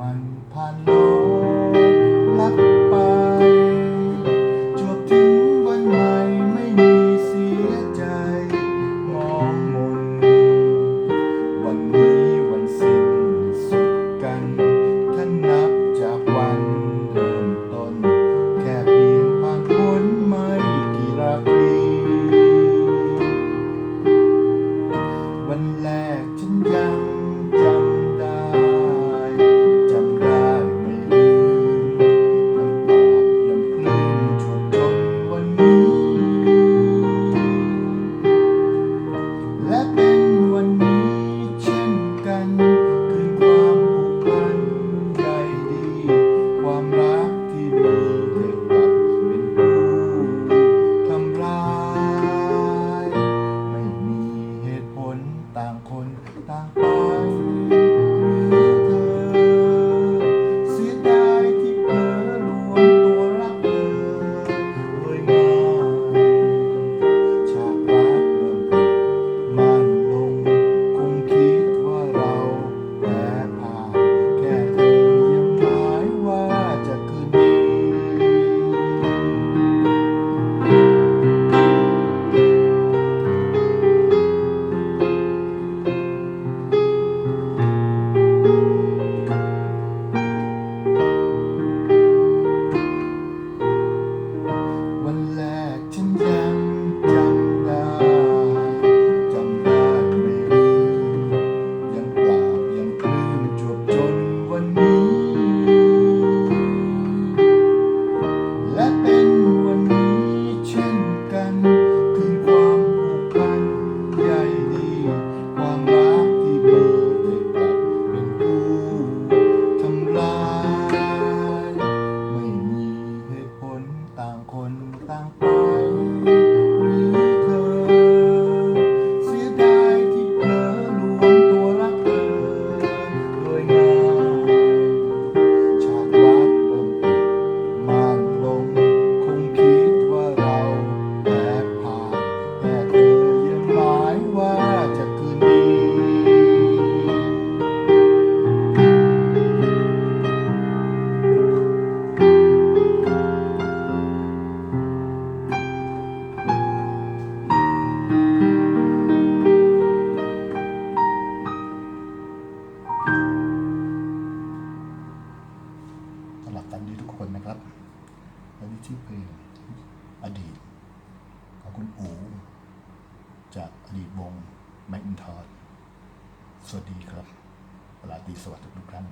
万盘路 คนนะครับและนี่ชื่อเพลงอดีต ของคุณอูจากอดีตวงแมกนทอดสวัสดีครับลาตีสวัสดีทุกท่าน